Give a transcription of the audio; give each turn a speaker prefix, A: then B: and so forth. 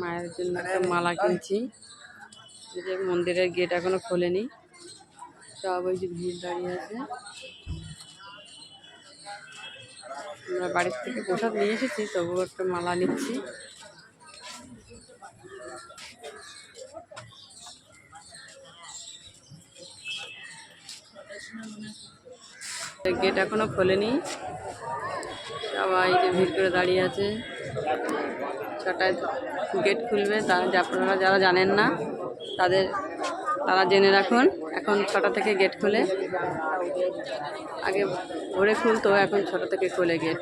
A: মায়ের জন্য একটা মালা কিনছি। যে মন্দিরের গেট এখনও খোলেনি। সব ওই যে ভিড় দাঁড়িয়ে আছে। আমরা বাড়ির থেকে প্রসাদ নিয়ে এসেছি তবুও একটা মালা নিচ্ছি। গেট এখনও খোলেনি সবাই যে ভিড় করে দাঁড়িয়ে আছে ছটায় গেট খুলবে তারা আপনারা যারা জানেন না তাদের তারা জেনে রাখুন এখন ছটা থেকে গেট খুলে আগে ভোরে খুলতো এখন ছটা থেকে খোলে গেট